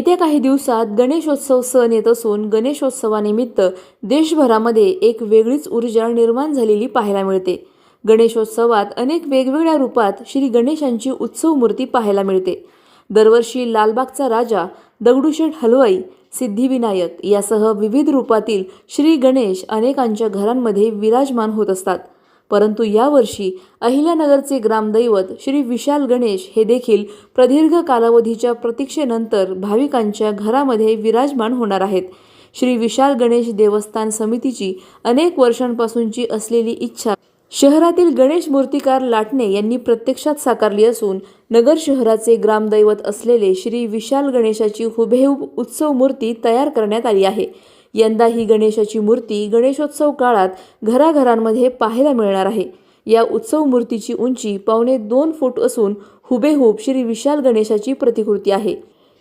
येत्या काही दिवसात गणेशोत्सव सण येत असून गणेशोत्सवानिमित्त देशभरामध्ये एक वेगळीच ऊर्जा निर्माण झालेली पाहायला मिळते. गणेशोत्सवात अनेक वेगवेगळ्या रूपात श्री गणेशांची उत्सव मूर्ती पाहायला मिळते. दरवर्षी लालबागचा राजा दगडूशेठ हलवाई सिद्धिविनायक यासह विविध रूपातील श्री गणेश अनेकांच्या घरांमध्ये विराजमान होत असतात. परंतु यावर्षी अहिल्यानगरचे ग्रामदैवत श्री विशाल गणेश हे देखील प्रदीर्घ कालावधीच्या प्रतीक्षेनंतर भाविकांच्या घरामध्ये विराजमान होणार आहेत. श्री विशाल गणेश देवस्थान समितीची अनेक वर्षांपासूनची असलेली इच्छा शहरातील गणेश मूर्तिकार लाटणे यांनी प्रत्यक्षात साकारली असून नगर शहराचे ग्रामदैवत असलेले श्री विशाल गणेशाची हुबेहूब उत्सव मूर्ती तयार करण्यात आली आहे. यंदा ही गणेशाची मूर्ती गणेशोत्सव काळात घराघरांमध्ये पाहायला मिळणार आहे. या उत्सव मूर्तीची उंची पावणे दोन फूट असून हुबेहूब श्री विशाल गणेशाची प्रतिकृती आहे.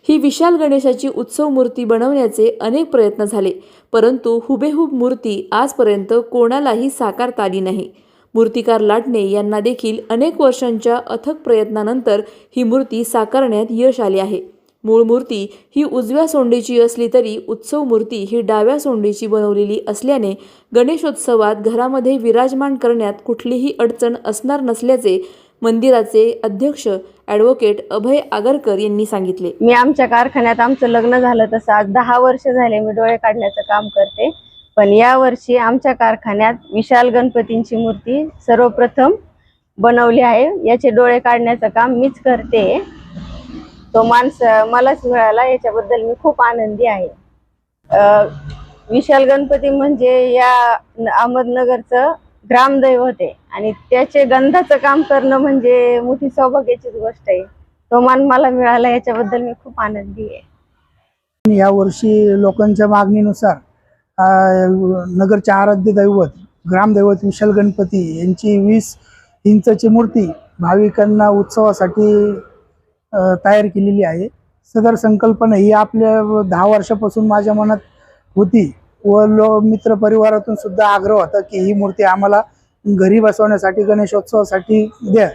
ही विशाल गणेशाची उत्सव मूर्ती बनवण्याचे अनेक प्रयत्न झाले परंतु हुबेहूब मूर्ती आजपर्यंत कोणालाही साकारता आली नाही. मूर्तिकार लाटणे यांना देखील अनेक वर्षांच्या अथक प्रयत्नानंतर ही मूर्ती साकारण्यात यश आले आहे. मूळ मूर्ती ही उजव्या सोंडेची असली तरी उत्सव मूर्ती ही डाव्या सोंडीची बनवलेली असल्याने गणेशोत्सवात घरामध्ये विराजमान करण्यात कुठलीही अडचण असणार नसल्याचे मंदिराचे अध्यक्ष ॲडव्होकेट अभय आगरकर यांनी सांगितले. मी आमच्या कारखान्यात आमचं लग्न झालं तसं आज दहा वर्ष झाले मी डोळे काढण्याचं काम करते. पण या वर्षी आमच्या कारखान्यात विशाल गणपतींची मूर्ती सर्वप्रथम बनवली आहे. याचे डोळे काढण्याचं काम मीच करते. तो माणस मलाच मिळाला याच्याबद्दल मी खूप आनंदी आहे. विशाल गणपती म्हणजे या अहमदनगरचं ग्रामदैवत आहे आणि त्याचे गंधाचं काम करणं म्हणजे मोठी सौभाग्याचीच गोष्ट आहे. तो मान मला मिळाला याच्याबद्दल मी खूप आनंदी आहे. या वर्षी लोकांच्या मागणीनुसार नगरच्या आराध्य दैवत ग्रामदैवत विशाल गणपती यांची वीस इंचची मूर्ती भाविकांना उत्सवासाठी तयार केलेली आहे. सदर संकल्पना ही आपल्या दहा वर्षापासून माझ्या मनात होती व लो मित्र परिवारातून सुद्धा आग्रह होता की ही मूर्ती आम्हाला घरी बसवण्यासाठी गणेशोत्सवासाठी द्या.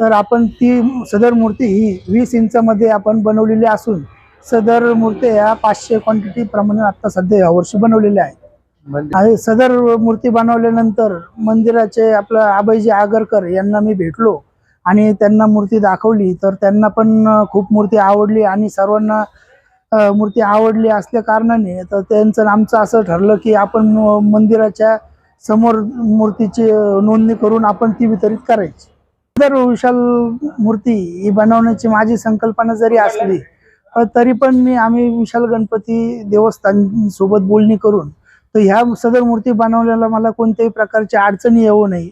तर आपण ती सदर मूर्ती ही वीस इंचामध्ये आपण बनवलेली असून सदर मूर्ती ह्या पाचशे क्वांटिटी प्रमाणे आता सध्या यावर्षी बनवलेल्या आहेत. सदर मूर्ती बनवल्यानंतर मंदिराचे आपलं आबाईजी आगरकर यांना मी भेटलो. आणि त्यांना मूर्ती दाखवली तर त्यांना पण खूप मूर्ती आवडली आणि सर्वांना मूर्ती आवडली असल्या कारणाने तर त्यांचं आमचं असं ठरलं की आपण मंदिराच्या समोर मूर्तीची नोंदणी करून आपण ती वितरित करायची. सदर विशाल मूर्ती ही बनवण्याची माझी संकल्पना जरी असली तरी पण मी आम्ही विशाल गणपती देवस्थान सोबत बोलणी करून तर ह्या सदर मूर्ती बनवल्याला मला कोणत्याही प्रकारची अडचणी येऊ नये.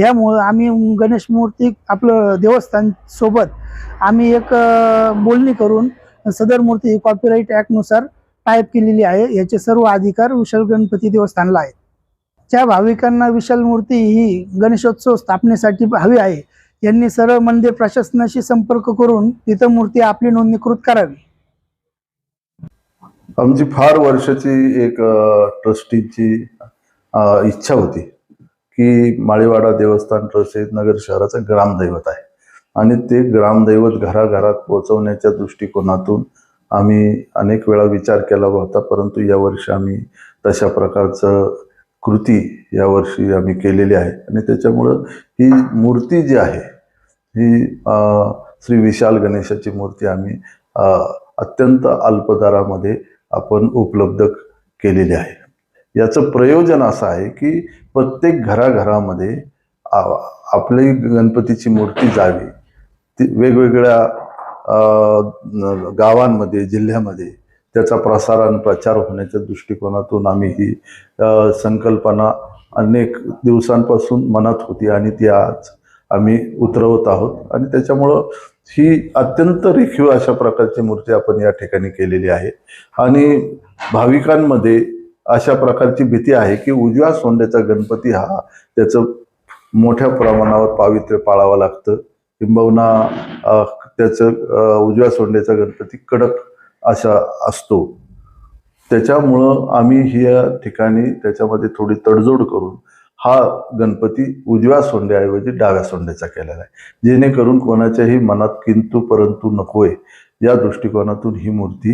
ह्यामुळं आम्ही गणेश मूर्ती आपलं देवस्थान सोबत आम्ही एक बोलणी करून सदर मूर्ती कॉपीराईट ॲक्टनुसार टाईप केलेली आहे. याचे सर्व अधिकार विशाल गणपती देवस्थानला आहेत. ज्या भाविकांना विशाल मूर्ती ही गणेशोत्सव स्थापनेसाठी हवी आहे यांनी सरळ मंदिर प्रशासनाशी संपर्क करून तिथं मूर्ती आपली नोंदणीकृत करावी. आमची फार वर्षाची एक अ, ट्रस्टीची इच्छा होती. की माळीवाडा देवस्थान ट्रस्ट हे नगर शहराचं ग्रामदैवत आहे. आणि ते ग्रामदैवत घराघरात पोहोचवण्याच्या दृष्टिकोनातून आम्ही अनेक वेळा विचार केला होता परंतु यावर्षी आम्ही तशा प्रकारचं कृती यावर्षी आम्ही केलेली आहे. आणि त्याच्यामुळं ही मूर्ती जी आहे ही श्री विशाल गणेशाची मूर्ती आम्ही अत्यंत अल्पदारामध्ये आपण उपलब्ध केलेली आहे. याचं प्रयोजन असं आहे की प्रत्येक घराघरामध्ये आपली गणपतीची मूर्ती जावी. ती वेगवेगळ्या गावांमध्ये जिल्ह्यामध्ये त्याचा प्रसार आणि प्रचार होण्याच्या दृष्टिकोनातून आम्ही ही संकल्पना अनेक दिवसांपासून मनात होती आणि ती आज आम्ही उतरवत आहोत. आणि त्याच्यामुळं ही अत्यंत रेखीव अशा प्रकारची मूर्ती आपण या ठिकाणी केलेली आहे. आणि भाविकांमध्ये अशा प्रकारची भीती आहे की उजव्या सोंड्याचा गणपती हा त्याचं मोठ्या प्रमाणावर पावित्र्य पाळावं लागतं. किंबहुना त्याचं उजव्या सोंड्याचा गणपती कडक असा असतो. त्याच्यामुळं आम्ही ह्या ठिकाणी त्याच्यामध्ये थोडी तडजोड करून हा गणपती उजव्या सोंड्याऐवजी डाव्या सोंड्याचा केलेला आहे. जेणेकरून कोणाच्याही मनात किंतू परंतु नकोय. या दृष्टिकोनातून ही मूर्ती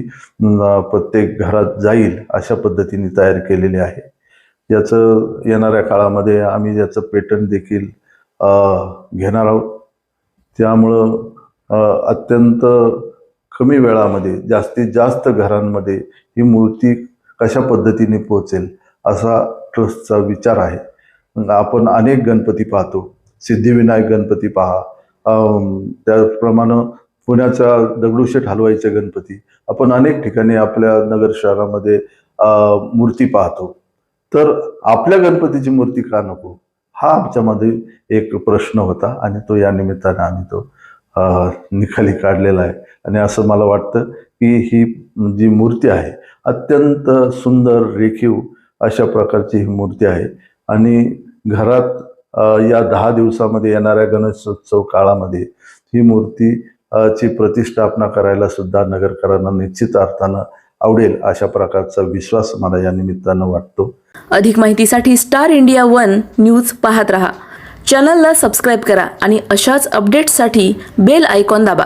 प्रत्येक घरात जाईल अशा पद्धतीने तयार केलेली आहे. याचं येणाऱ्या काळामध्ये आम्ही याचं पेटंट देखील घेणार आहोत. त्यामुळं अत्यंत कमी वेळामध्ये जास्तीत जास्त घरांमध्ये ही मूर्ती कशा पद्धतीने पोहोचेल असा ट्रस्टचा विचार आहे. आपण अनेक गणपती पाहतो. सिद्धिविनायक गणपती पहा. अं, त्याचप्रमाणे पुण्याचा दगडूशेठ हलवाईचे गणपती. आपण अनेक ठिकाणी आपल्या नगर शहरामध्ये मूर्ती पाहतो. तर आपल्या गणपतीची मूर्ती का नको? हा आमच्यामध्ये एक प्रश्न होता आणि तो या निमित्ताने आम्ही तो निखाली निकाली काढलेला आहे. आणि असं मला वाटतं की ही जी मूर्ती आहे अत्यंत सुंदर रेखीव अशा प्रकारची ही मूर्ती आहे. आणि घरात या दहा दिवसामध्ये येणाऱ्या गणेशोत्सव काळामध्ये ही मूर्ती ची प्रतिष्ठापना करायला सुद्धा नगरकरांना निश्चित अर्थानं आवडेल अशा प्रकारचा विश्वास मला या निमित्तानं वाटतो. अधिक माहितीसाठी स्टार इंडिया वन न्यूज पाहत रहा. चॅनलला सबस्क्राईब करा आणि अशाच अपडेट्ससाठी बेल आयकॉन दाबा.